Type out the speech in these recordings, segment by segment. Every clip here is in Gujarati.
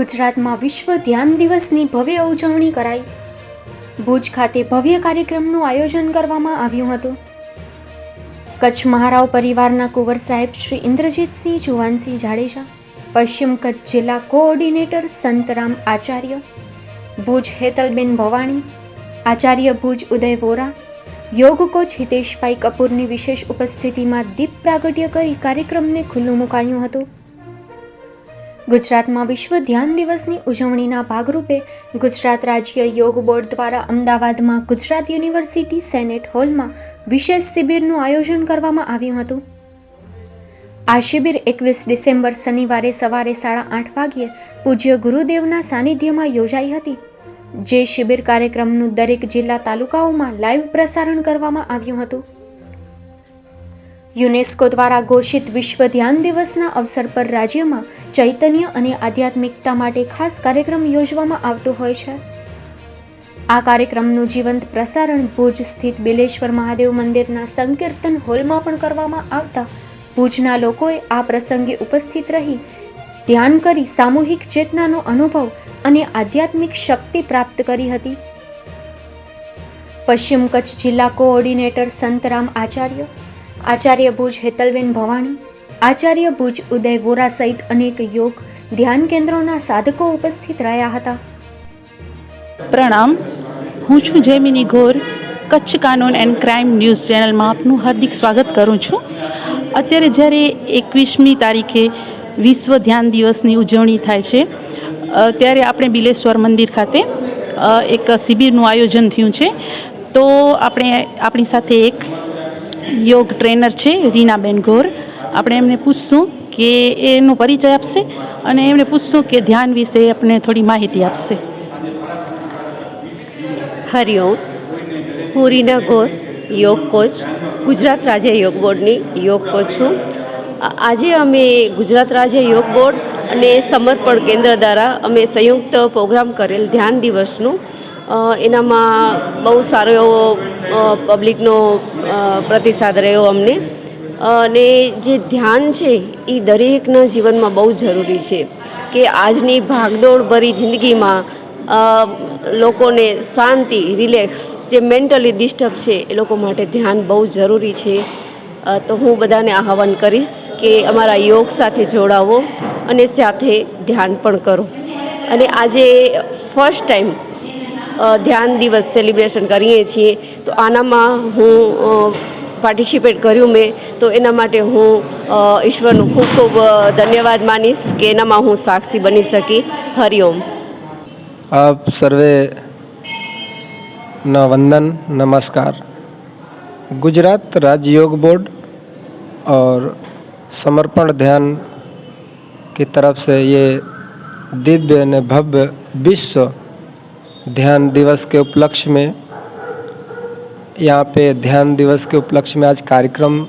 ગુજરાતમાં વિશ્વ ધ્યાન દિવસની ભવ્ય ઉજવણી કરાઈ. ભુજ ખાતે ભવ્ય કાર્યક્રમનું આયોજન કરવામાં આવ્યું હતું. કચ્છ મહારાવ પરિવારના કુંવર સાહેબ શ્રી ઇન્દ્રજીતસિંહ જુવાનસિંહ જાડેજા, પશ્ચિમ કચ્છ જિલ્લા કોઓર્ડિનેટર સંતરામ આચાર્ય, ભુજ હેતલબેન ભવાણી, આચાર્ય ભુજ ઉદય વોરા, યોગ કોચ હિતેશભાઈ કપૂરની વિશેષ ઉપસ્થિતિમાં દીપ પ્રાગટ્ય કરી કાર્યક્રમને ખુલ્લું મુકાયું હતું. ગુજરાતમાં વિશ્વ ધ્યાન દિવસની ઉજવણીના ભાગરૂપે ગુજરાત રાજ્ય યોગ બોર્ડ દ્વારા અમદાવાદમાં ગુજરાત યુનિવર્સિટી સેનેટ હોલમાં વિશેષ શિબિરનું આયોજન કરવામાં આવ્યું હતું. આ શિબિર એકવીસ ડિસેમ્બર શનિવારે સવારે સાડા આઠ વાગ્યે પૂજ્ય ગુરુદેવના સાનિધ્યમાં યોજાઈ હતી. જે શિબિર કાર્યક્રમનું દરેક જિલ્લા તાલુકાઓમાં લાઈવ પ્રસારણ કરવામાં આવ્યું હતું. યુનેસ્કો દ્વારા ઘોષિત વિશ્વ ધ્યાન દિવસના અવસર પર રાજ્યમાં ચૈતન્ય અને આધ્યાત્મિકતા માટે ખાસ કાર્યક્રમ યોજવામાં આવતો હોય છે. આ કાર્યક્રમનું જીવંત પ્રસારણ ભુજ સ્થિત બિલેશ્વર મહાદેવ મંદિરના સંકીર્તન હોલમાં પણ કરવામાં આવતા ભુજના લોકોએ આ પ્રસંગે ઉપસ્થિત રહી ધ્યાન કરી સામૂહિક ચેતનાનો અનુભવ અને આધ્યાત્મિક શક્તિ પ્રાપ્ત કરી હતી. પશ્ચિમ કચ્છ જિલ્લા કોઓર્ડિનેટર સંતરામ આચાર્ય આચાર્ય ભુજ હેતલબેન ભવાણી, આચાર્ય ભુજ ઉદય વોરા સહિત અનેક યોગ ધ્યાન કેન્દ્રોના સાધકો ઉપસ્થિત રહ્યા હતા. પ્રણામ. હું છું જયમિની ઘોર, કચ્છ કાનૂન એન્ડ ક્રાઇમ ન્યૂઝ ચેનલમાં આપનું હાર્દિક સ્વાગત કરું છું. અત્યારે જ્યારે એકવીસમી તારીખે વિશ્વ ધ્યાન દિવસની ઉજવણી થાય છે ત્યારે આપણે બિલેશ્વર મંદિર ખાતે એક શિબિરનું આયોજન થયું છે. તો આપણે આપણી સાથે એક યોગ ટ્રેનર છે, રીનાબેન ગોર. આપણે એમને પૂછશું કે એનો પરિચય આપશે અને એમને પૂછશું કે ધ્યાન વિશે આપણે થોડી માહિતી આપશે. હરિઓમ હું રીના ગોર, યોગ કોચ, ગુજરાત રાજ્ય યોગ બોર્ડની યોગ કોચ છું. આજે અમે ગુજરાત રાજ્ય યોગ બોર્ડ અને સમર્પણ કેન્દ્ર દ્વારા અમે સંયુક્ત પ્રોગ્રામ કરેલ ધ્યાન દિવસનું એનામાં બહુ સારો એવો પબ્લિકનો પ્રતિસાદ રહ્યો અમને. અને જે ધ્યાન છે એ દરેકના જીવનમાં બહુ જરૂરી છે કે આજની ભાગદોડ ભરી જિંદગીમાં લોકોને શાંતિ રિલેક્સ જે મેન્ટલી ડિસ્ટર્બ છે એ લોકો માટે ધ્યાન બહુ જરૂરી છે. તો હું બધાને આહવાન કરીશ કે અમારા યોગ સાથે જોડાવો અને સાથે ધ્યાન પણ કરો. અને આજે ફર્સ્ટ ટાઈમ ધ્યાન દિવસ સેલિબ્રેશન કરીએ છીએ તો આનામાં હું પાર્ટિસિપેટ કર્યું મેં તો એના માટે હું અ, ઈશ્વરનું ખૂબ ખૂબ અ, ધન્યવાદ માનીશ કે એનામાં હું સાક્ષી બની શકી હરિઓમ आप सर्वे न वंदन नमस्कार गुजरात राज्य योग बोर्ड और समर्पण ध्यान की तरफ से ये दिव्य न भव्य विश्व ध्यान दिवस के उपलक्ष्य में, यहाँ पे ध्यान दिवस के उपलक्ष्य में आज कार्यक्रम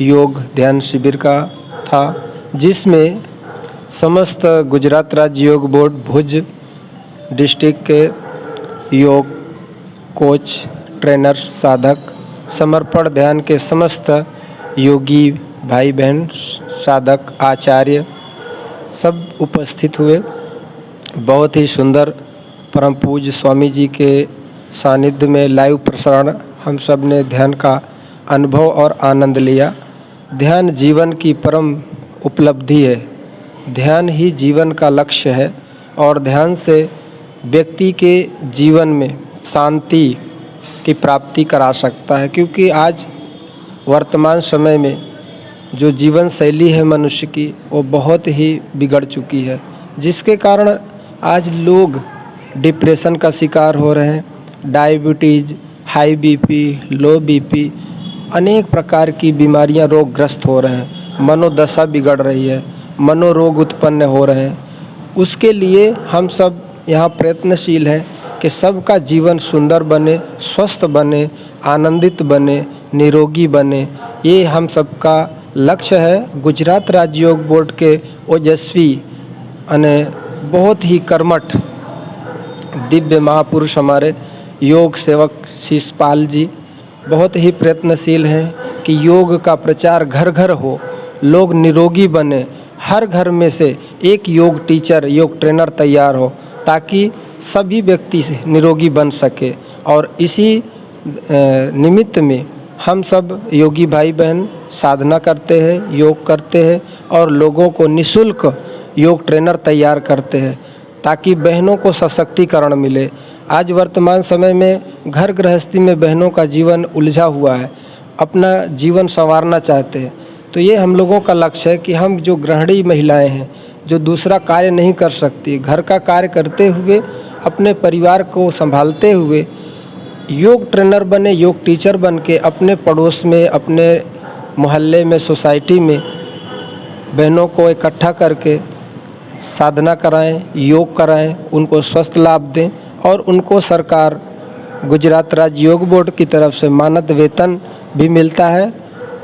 योग ध्यान शिविर का था, जिसमें समस्त गुजरात राज्य योग बोर्ड, भुज डिस्ट्रिक्ट के योग कोच ट्रेनर साधक, समर्पण ध्यान के समस्त योगी भाई बहन साधक, आचार्य सब उपस्थित हुए। बहुत ही सुंदर परम पूज्य स्वामी जी के सानिध्य में लाइव प्रसारण हम सबने ध्यान का अनुभव और आनंद लिया। ध्यान जीवन की परम उपलब्धि है। ध्यान ही जीवन का लक्ष्य है और ध्यान से व्यक्ति के जीवन में शांति की प्राप्ति करा सकता है। क्योंकि आज वर्तमान समय में जो जीवन शैली है मनुष्य की, वो बहुत ही बिगड़ चुकी है। जिसके कारण आज लोग डिप्रेशन का शिकार हो रहे हैं। Diabetes, high BP, low BP, अनेक प्रकार की बीमारियाँ रोगग्रस्त हो रहे हैं। मनोदशा बिगड़ रही है, मनोरोग उत्पन्न हो रहे हैं। उसके लिए हम सब यहाँ प्रयत्नशील हैं कि सबका जीवन सुंदर बने, स्वस्थ बने, आनंदित बने, निरोगी बने। ये हम सबका लक्ष्य है। गुजरात राज्य योग बोर्ड के ओजस्वी अने बहुत ही कर्मठ दिव्य महापुरुष हमारे योग सेवक शिषपाल जी बहुत ही प्रयत्नशील हैं कि योग का प्रचार घर घर हो। लोग निरोगी बने, हर घर में से एक योग टीचर, योग ट्रेनर तैयार हो, ताकि सभी व्यक्ति निरोगी बन सके। और इसी निमित्त में हम सब योगी भाई बहन साधना करते हैं, योग करते हैं और लोगों को निशुल्क योग ट्रेनर तैयार करते हैं। ताकि बहनों को सशक्तिकरण मिले। आज वर्तमान समय में घर गृहस्थी में बहनों का जीवन उलझा हुआ है। अपना जीवन संवारना चाहते हैं। तो ये हम लोगों का लक्ष्य है कि हम जो गृहिणी महिलाएँ हैं, जो दूसरा कार्य नहीं कर सकती, घर का कार्य करते हुए, अपने परिवार को संभालते हुए, योग ट्रेनर बने, योग टीचर बन के अपने पड़ोस में, अपने मोहल्ले में, सोसाइटी में बहनों को इकट्ठा करके साधना कराएँ, योग कराएँ, उनको स्वस्थ लाभ दें और उनको सरकार, गुजरात राज्य योग बोर्ड की तरफ़ से मानद वेतन भी मिलता है।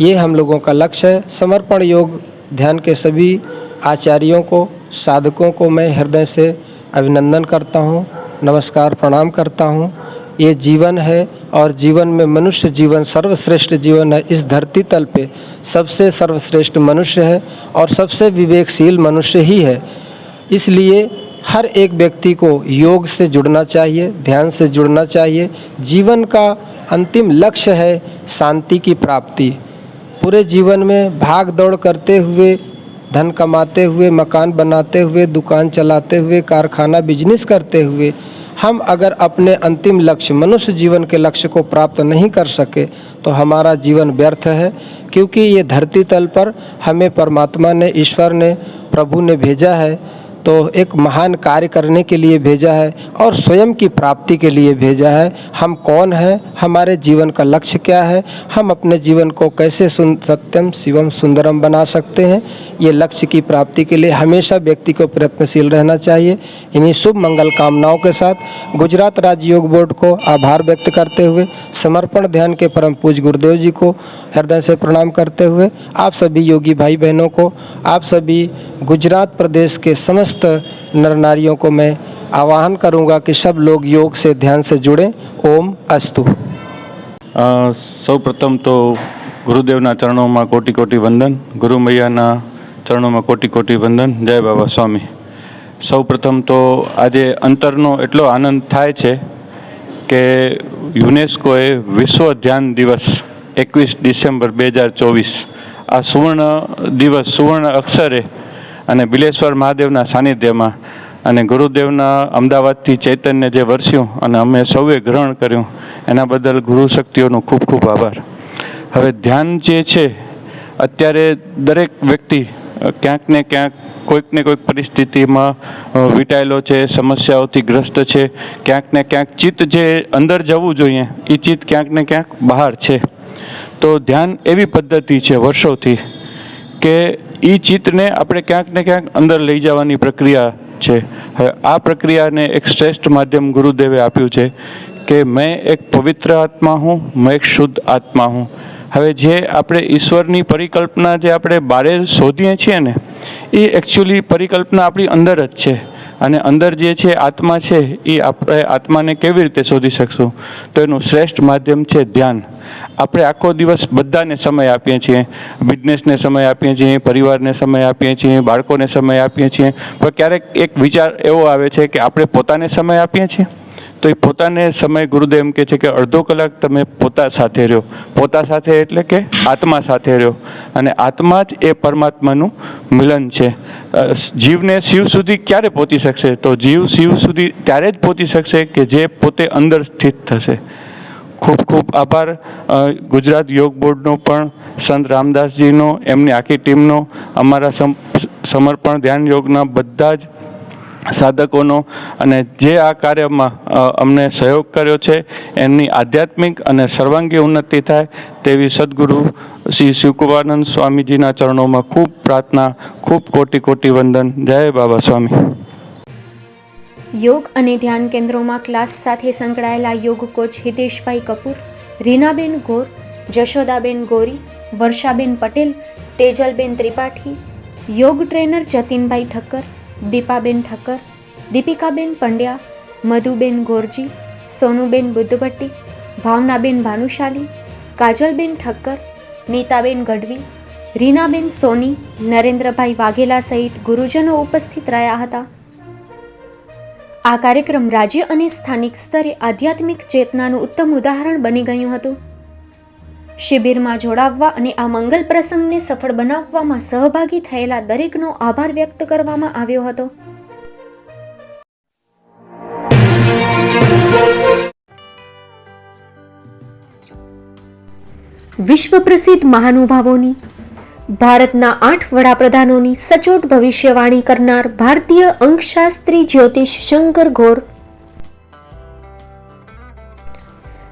ये हम लोगों का लक्ष्य है। समर्पण योग, ध्यान के सभी आचार्यों को, साधकों को मैं हृदय से अभिनंदन करता हूँ, नमस्कार प्रणाम करता हूँ। ये जीवन है और जीवन में मनुष्य जीवन सर्वश्रेष्ठ जीवन है। इस धरती तल पे सबसे सर्वश्रेष्ठ मनुष्य है और सबसे विवेकशील मनुष्य ही है। इसलिए हर एक व्यक्ति को योग से जुड़ना चाहिए, ध्यान से जुड़ना चाहिए। जीवन का अंतिम लक्ष्य है शांति की प्राप्ति। पूरे जीवन में भाग दौड़ करते हुए, धन कमाते हुए, मकान बनाते हुए, दुकान चलाते हुए, कारखाना, बिज़नेस करते हुए हम अगर अपने अंतिम लक्ष्य मनुष्य जीवन के लक्ष्य को प्राप्त नहीं कर सके तो हमारा जीवन व्यर्थ है, क्योंकि ये धरती तल पर हमें परमात्मा ने, ईश्वर ने, प्रभु ने भेजा है। तो एक महान कार्य करने के लिए भेजा है और स्वयं की प्राप्ति के लिए भेजा है। हम कौन हैं? हमारे जीवन का लक्ष्य क्या है? हम अपने जीवन को कैसे सुन, सत्यम, शिवम, सुंदरम बना सकते हैं? ये लक्ष्य की प्राप्ति के लिए हमेशा व्यक्ति को प्रयत्नशील रहना चाहिए। इन्हीं शुभ मंगल कामनाओं के साथ गुजरात राज्य योग बोर्ड को आभार व्यक्त करते हुए, समर्पण ध्यान के परम पूज गुरुदेव जी को हृदय से प्रणाम करते हुए, आप सभी योगी भाई बहनों को, आप सभी गुजरात प्रदेश के समस्त नर नारियों को मैं आह्वान करूंगा कि सब लोग योग से ध्यान से जुड़ें ओम अस्तु અ, સૌ પ્રથમ તો ગુરુદેવના ચરણોમાં કોટી કોટી વંદન ગુરુ મૈયાના ચરણોમાં કોટી કોટી વંદન જય બાબા સ્વામી સૌ પ્રથમ તો આજે અંતરનો એટલો આનંદ થાય છે કે યુનેસ્કોએ વિશ્વ ધ્યાન દિવસ એકવીસ ડિસેમ્બર બે હજાર ચોવીસ આ સુવર્ણ દિવસ સુવર્ણ અક્ષરે અને બિલેશ્વર મહાદેવના સાનિધ્યમાં અને ગુરુદેવના અમદાવાદથી ચૈતન્ય જે વરસ્યું અને અમે સૌએ ગ્રહણ કર્યું, એના બદલ ગુરુ શક્તિઓનો ખૂબ ખૂબ આભાર. હવે ધ્યાન જે છે, અત્યારે દરેક વ્યક્તિ ક્યાંક ને ક્યાંક કોઈક ને કોઈક પરિસ્થિતિમાં વિટાયેલો છે, સમસ્યાઓથી ગ્રસ્ત છે, ક્યાંક ને ક્યાંક ચિત્ત જે અંદર જવું જોઈએ એ ચિત્ત ક્યાંક ને ક્યાંક બહાર છે. તો ધ્યાન એવી પદ્ધતિ છે વર્ષોથી કે એ ચિત્તને આપણે ક્યાંક ને ક્યાંક અંદર લઈ જવાની પ્રક્રિયા છે. હવે આ પ્રક્રિયાને એક શ્રેષ્ઠ માધ્યમ ગુરુદેવે આપ્યું છે કે મેં એક પવિત્ર આત્મા હું, મેં એક શુદ્ધ આત્મા હું. હવે જે આપણે ઈશ્વરની પરિકલ્પના જે આપણે બારે શોધીએ છીએ ને એ એકચ્યુઅલી પરિકલ્પના આપણી અંદર જ છે. અને અંદર જે છે આત્મા છે, એ આપણે આત્માને કેવી રીતે શોધી શકશું? તો એનું શ્રેષ્ઠ માધ્યમ છે ધ્યાન. આપણે આખો દિવસ બધાને સમય આપીએ છીએ. બિઝનેસને સમય આપીએ છીએ, પરિવારને સમય આપીએ છીએ, બાળકોને સમય આપીએ છીએ. પણ ક્યારેક એક વિચાર એવો આવે છે કે આપણે પોતાને સમય આપીએ છીએ? તો એ પોતાને સમય ગુરુદેવ એમ કહે છે કે અડધો કલાક તમે પોતા સાથે રહ્યો. પોતા સાથે એટલે કે આત્મા સાથે રહ્યો. અને આત્મા જ એ પરમાત્માનું મિલન છે. જીવને શિવ સુધી ક્યારે પહોંચી શકશે? તો જીવ શિવ સુધી ત્યારે જ પહોંચી શકશે કે જે પોતે અંદર સ્થિત થશે. ખૂબ ખૂબ આભાર. ગુજરાત યોગ બોર્ડનો પણ, સંત રામદાસજીનો, એમની આખી ટીમનો અમારા સમ, સમર્પણ ધ્યાન યોગના બધા જ સાધકોનો અને જે આ કાર્યમાં અમને સહયોગ કર્યો છે, એમની આધ્યાત્મિક અને સર્વાંગી ઉન્નતિ થાય તેવી સદગુરુ શ્રી શિવકુમાનંદ સ્વામીજીના ચરણોમાં ખૂબ પ્રાર્થના, ખૂબ કોટી કોટી વંદન. જય બાબા સ્વામી. યોગ અને ધ્યાન કેન્દ્રોમાં ક્લાસ સાથે સંકળાયેલા યોગ કોચ હિતેશભાઈ કપૂર, રીનાબેન ગોર, જશોદાબેન ગોરી, વર્ષાબેન પટેલ, તેજલબેન ત્રિપાઠી, યોગ ટ્રેનર જતીનભાઈ ઠક્કર દીપાબેન ઠક્કર, દીપિકાબેન પંડ્યા, મધુબેન ગોરજી, સોનુબેન બુદ્ધભટ્ટી, ભાવનાબેન ભાનુશાલી, કાજલબેન ઠક્કર, નીતાબેન ગઢવી, રીનાબેન સોની, નરેન્દ્રભાઈ વાઘેલા સહિત ગુરુજનો ઉપસ્થિત રહ્યા હતા. આ કાર્યક્રમ રાજ્ય અને સ્થાનિક સ્તરે આધ્યાત્મિક ચેતનાનું ઉત્તમ ઉદાહરણ બની ગયું હતું. શિબિરમાં જોડાવવા અને આ મંગલ પ્રસંગને સફળ બનાવવામાં સહભાગી થયેલા દરેકનો આભાર વ્યક્ત કરવામાં આવ્યો હતો. વિશ્વ પ્રસિદ્ધ મહાનુભાવોની, ભારતના આઠ વડાપ્રધાનોની સચોટ ભવિષ્યવાણી કરનાર ભારતીય અંકશાસ્ત્રી જ્યોતિષ શંકર ઘોર